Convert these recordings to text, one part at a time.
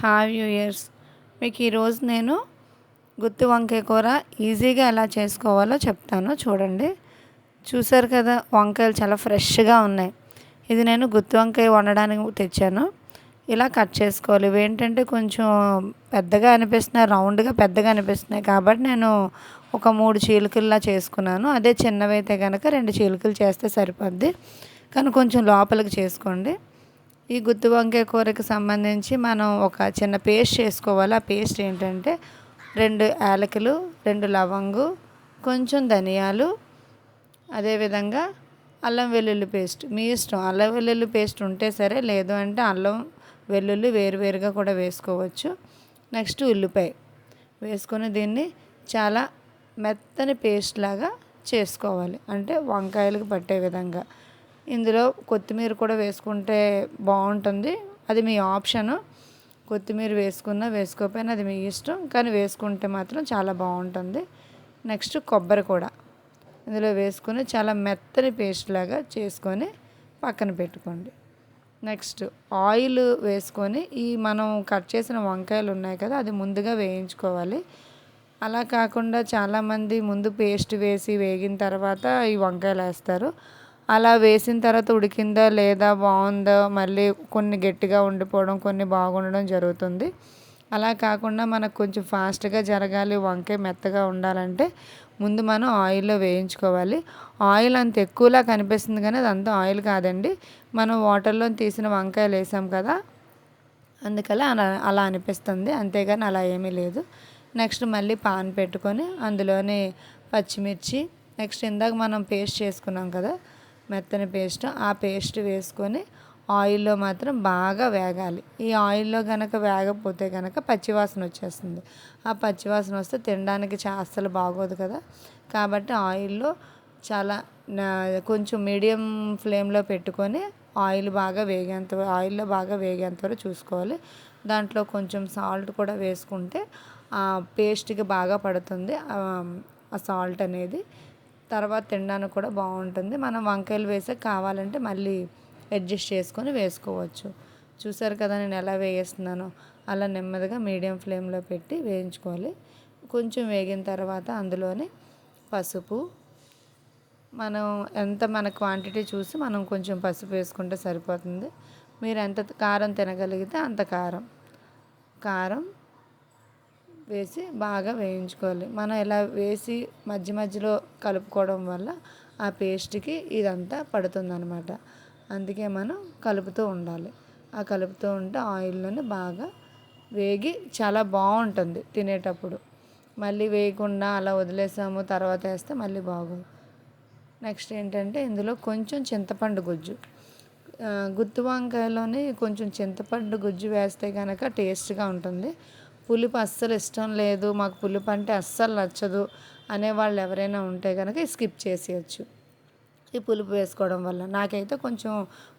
Hi years మీకు ఈరోజు నేను గుత్తి వంకాయ కూర ఈజీగా ఎలా చేసుకోవాలో చెప్తాను. చూడండి. చూసారు కదా వంకాయలు చాలా ఫ్రెష్గా ఉన్నాయి. ఇది నేను గుత్తి వంకాయ వండడానికి తెచ్చాను. ఇలా కట్ చేసుకోవాలి. ఇవి ఏంటంటే కొంచెం పెద్దగా అనిపిస్తున్నాయి రౌండ్గా పెద్దగా అనిపిస్తున్నాయి కాబట్టి నేను ఒక మూడు చీలికల్లా చేసుకున్నాను. అదే చిన్నవి అయితే కనుక రెండు చీలికలు చేస్తే సరిపోద్ది. కానీ కొంచెం లోపలికి చేసుకోండి. ఈ గుత్తి వంకాయ కూరకి సంబంధించి మనం ఒక చిన్న పేస్ట్ చేసుకోవాలి. ఆ పేస్ట్ ఏంటంటే రెండు యాలకులు రెండు లవంగు కొంచెం ధనియాలు అదేవిధంగా అల్లం వెల్లుల్లి పేస్ట్. మీ ఇష్టం. అల్లం వెల్లుల్లి పేస్ట్ ఉంటే సరే లేదు అంటే అల్లం వెల్లుల్లి వేరువేరుగా కూడా వేసుకోవచ్చు. నెక్స్ట్ ఉల్లిపాయ. వేసుకొని దీన్ని చాలా మెత్తని పేస్ట్ లాగా చేసుకోవాలి. అంటే వంకాయలకు పట్టే విధంగా. ఇందులో కొత్తిమీర కూడా వేసుకుంటే బాగుంటుంది. అది మీ ఆప్షను. కొత్తిమీర వేసుకున్నా వేసుకోకపోయినా అది మీ ఇష్టం. కానీ వేసుకుంటే మాత్రం చాలా బాగుంటుంది. నెక్స్ట్ కొబ్బరి కూడా. ఇందులో వేసుకొని చాలా మెత్తని పేస్ట్ లాగా చేసుకొని పక్కన పెట్టుకోండి. నెక్స్ట్ ఆయిల్ వేసుకొని ఈ మనం కట్ చేసిన వంకాయలు ఉన్నాయి కదా అది ముందుగా వేయించుకోవాలి. అలా కాకుండా చాలామంది ముందు పేస్ట్ వేసి వేగిన తర్వాత ఈ వంకాయలు వేస్తారు. అలా వేసిన తర్వాత ఉడికిందా లేదా బాగుందా? మళ్ళీ కొన్ని గట్టిగా ఉండిపోవడం కొన్ని బాగుండడం జరుగుతుంది. అలా కాకుండా మనకు కొంచెం ఫాస్ట్గా జరగాలి వంకాయ మెత్తగా ఉండాలంటే ముందు మనం ఆయిల్లో వేయించుకోవాలి. ఆయిల్ అంత ఎక్కువలా కనిపిస్తుంది కానీ అదంతా ఆయిల్ కాదండి. మనం వాటర్లో తీసిన వంకాయలు వేసాం కదా అందుకలా అలా అలా అనిపిస్తుంది. అంతేగాని అలా ఏమీ లేదు. నెక్స్ట్ మళ్ళీ పాన్ పెట్టుకొని అందులోనే పచ్చిమిర్చి నెక్స్ట్ ఇందాక మనం పేస్ట్ చేసుకున్నాం కదా మెత్తని పేస్ట్ ఆ పేస్ట్ వేసుకొని ఆయిల్లో మాత్రం బాగా వేగాలి. ఈ ఆయిల్లో కనుక వేగపోతే కనుక పచ్చివాసన వచ్చేస్తుంది. ఆ పచ్చివాసన వస్తే తినడానికి అస్సలు బాగోదు కదా. కాబట్టి ఆయిల్లో చాలా కొంచెం మీడియం ఫ్లేమ్లో పెట్టుకొని ఆయిల్ బాగా వేగేంత ఆయిల్లో బాగా వేగేంత వరకు చూసుకోవాలి. దాంట్లో కొంచెం సాల్ట్ కూడా వేసుకుంటే ఆ పేస్ట్కి బాగా పడుతుంది. ఆ సాల్ట్ అనేది. తర్వాత తినడానికి కూడా బాగుంటుంది. మనం వంకాయలు వేసే కావాలంటే మళ్ళీ అడ్జస్ట్ చేసుకొని వేసుకోవచ్చు. చూసారు కదా నేను ఎలా వేయిస్తున్నానో అలా నెమ్మదిగా మీడియం ఫ్లేమ్లో పెట్టి వేయించుకోవాలి. కొంచెం వేగిన తర్వాత అందులోనే పసుపు. మనం ఎంత మన క్వాంటిటీ చూసి మనం కొంచెం పసుపు వేసుకుంటే సరిపోతుంది. మీరు ఎంత కారం తినగలిగితే అంత కారం. కారం వేసి బాగా వేయించుకోవాలి. మనం ఇలా వేసి మధ్య మధ్యలో కలుపుకోవడం వల్ల ఆ పేస్ట్కి ఇదంతా పడుతుందనమాట అందుకే మనం కలుపుతూ ఉండాలి. ఆ కలుపుతూ ఉంటే ఆయిల్లోనే బాగా వేగి చాలా బాగుంటుంది తినేటప్పుడు. మళ్ళీ వేయకుండా అలా వదిలేసాము తర్వాత వేస్తే మళ్ళీ బాగోదు. నెక్స్ట్ ఏంటంటే ఇందులో కొంచెం చింతపండు గుజ్జు. గుత్తి వంకాయలోని కొంచెం చింతపండు గుజ్జు వేస్తే కనుక టేస్ట్గా ఉంటుంది. పులుపు అస్సలు ఇష్టం లేదు మాకు పులుపు అంటే అస్సలు నచ్చదు అనేవాళ్ళు ఎవరైనా ఉంటే కనుక స్కిప్ చేసేయచ్చు. ఈ పులుపు వేసుకోవడం వల్ల నాకైతే కొంచెం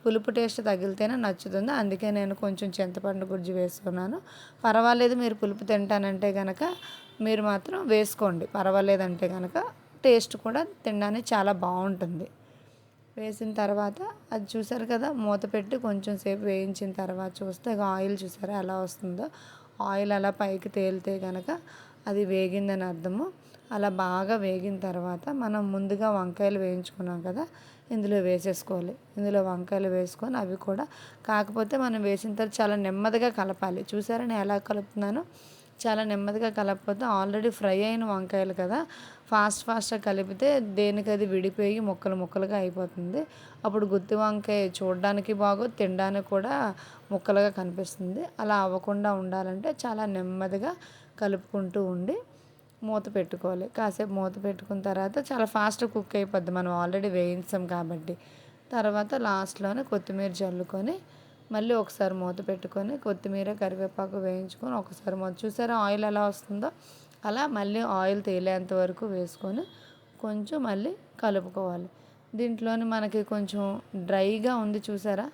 పులుపు టేస్ట్ తగిలితేనే నచ్చుతుంది. అందుకే నేను కొంచెం చింతపండు గుజ్జు వేసుకున్నాను. పర్వాలేదు మీరు పులుపు తింటానంటే కనుక మీరు మాత్రం వేసుకోండి. పర్వాలేదంటే కనుక టేస్ట్ కూడా తినడానికి చాలా బాగుంటుంది. వేసిన తర్వాత అది చూసారు కదా మూత పెట్టి కొంచెం సేపు వేయించిన తర్వాత చూస్తే ఆయిల్ చూసారా ఎలా వస్తుందో. ఆయిల్ అలా పైకి తేలితే కనుక అది వేగిందని అర్థము. అలా బాగా వేగిన తర్వాత మనం ముందుగా వంకాయలు వేయించుకున్నాం కదా ఇందులో వేసేసుకోవాలి. ఇందులో వంకాయలు వేసుకొని అవి కూడా కాకపోతే మనం వేసిన తర్వాత చాలా నెమ్మదిగా కలపాలి. చూసారా నేను ఎలా కలుపుతున్నానో? చాలా నెమ్మదిగా కలపకపోతే ఆల్రెడీ ఫ్రై అయిన వంకాయలు కదా. ఫాస్ట్ ఫాస్ట్గా కలిపితే దేనికి అది విడిపోయి ముక్కలు ముక్కలుగా అయిపోతుంది. అప్పుడు గుత్తి వంకాయ చూడడానికి బాగు తినడానికి కూడా ముక్కలుగా కనిపిస్తుంది. అలా అవ్వకుండా ఉండాలంటే చాలా నెమ్మదిగా కలుపుకుంటూ ఉండి మూత పెట్టుకోవాలి. కాసేపు మూత పెట్టుకున్న తర్వాత చాలా ఫాస్ట్ కుక్ అయిపోద్ది. మనం ఆల్రెడీ వేయించాం కాబట్టి. తర్వాత లాస్ట్లోనే కొత్తిమీర చల్లుకొని మళ్ళీ ఒకసారి మూత పెట్టుకొని కొత్తిమీర కరివేపాకు వేయించుకొని ఒకసారి మూత. చూసారా ఆయిల్ ఎలా వస్తుందో? అలా మళ్ళీ ఆయిల్ తేలేంత వరకు వేసుకొని కొంచెం మళ్ళీ కలుపుకోవాలి. దీంట్లోని మనకి కొంచెం డ్రైగా ఉంది చూసారా?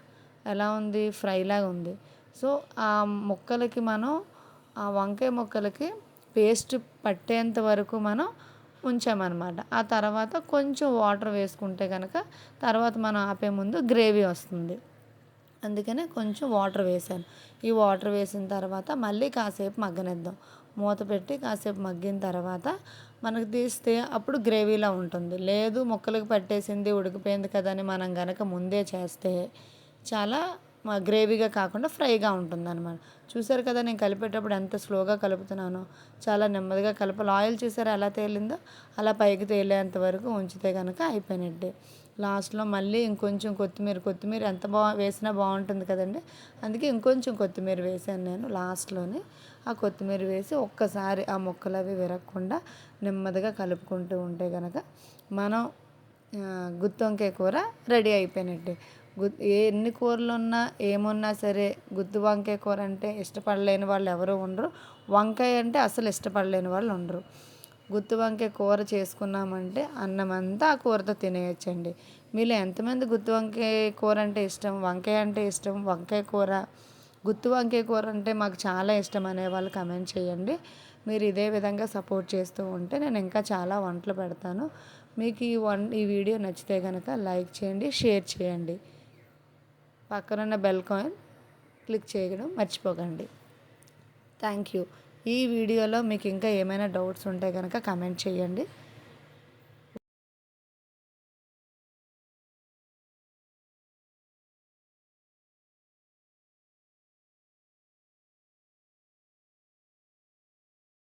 ఎలా ఉంది? ఫ్రైలాగా ఉంది. సో ఆ ముక్కలకి మనం ఆ వంకాయ ముక్కలకి పేస్ట్ పట్టేంత వరకు మనం ఉంచామన్నమాట. ఆ తర్వాత కొంచెం వాటర్ వేసుకుంటే కనుక తర్వాత మనం ఆపే ముందు గ్రేవీ వస్తుంది. అందుకనే కొంచెం వాటర్ వేసాను ఈ వాటర్ వేసిన తర్వాత మళ్ళీ కాసేపు మగ్గనిద్దాం. మూత పెట్టి కాసేపు మగ్గిన తర్వాత మనకు తీస్తే అప్పుడు గ్రేవీలా ఉంటుంది. లేదు ముక్కలకు పట్టేసింది ఉడికిపోయింది కదా అని మనం కనుక ముందే చేస్తే చాలా గ్రేవీగా కాకుండా ఫ్రైగా ఉంటుంది అనమాట చూసారు కదా నేను కలిపేటప్పుడు ఎంత స్లోగా కలుపుతున్నానో. చాలా నెమ్మదిగా కలపాలి. ఆయిల్ చూసారా ఎలా తేలిందో? అలా పైకి తేలేంత వరకు ఉంచితే కనుక అయిపోయినట్టే. లాస్ట్లో మళ్ళీ ఇంకొంచెం కొత్తిమీర కొత్తిమీర ఎంత బా వేసినా బాగుంటుంది కదండి. అందుకే ఇంకొంచెం కొత్తిమీర వేసాను నేను లాస్ట్లోనే. ఆ కొత్తిమీర వేసి ఒక్కసారి ఆ ముక్కలు అవి విరగకుండా నెమ్మదిగా కలుపుకుంటూ ఉంటే కనుక మనం గుత్తొంకాయ కూర రెడీ అయిపోయినట్టే. గుత్ ఏ ఎన్ని కూరలు ఉన్నా ఏమున్నా సరే గుత్తి వంకాయ కూర అంటే ఇష్టపడలేని వాళ్ళు ఎవరు ఉండరు. వంకాయ అంటే అసలు ఇష్టపడలేని వాళ్ళు ఉండరు. గుత్తి వంకాయ కూర చేసుకున్నామంటే అన్నం అంతా ఆ కూరతో తినేయచ్చండి. మీలో ఎంతమంది గుత్తి వంకాయ కూర అంటే ఇష్టం? వంకాయ అంటే ఇష్టం? వంకాయ కూర? గుత్తి వంకాయ కూర అంటే మాకు చాలా ఇష్టం అనే వాళ్ళు కమెంట్ చేయండి. మీరు ఇదే విధంగా సపోర్ట్ చేస్తూ ఉంటే నేను ఇంకా చాలా వంటలు పెడతాను. మీకు ఈ వన్ ఈ వీడియో నచ్చితే కనుక లైక్ చేయండి షేర్ చేయండి. పక్కనున్న బెల్ కాయిన్ క్లిక్ చేయడం మర్చిపోకండి. Thank you. ఈ వీడియోలో మీకు ఇంకా ఏమైనా డౌట్స్ ఉంటే కనుక కమెంట్ చేయండి.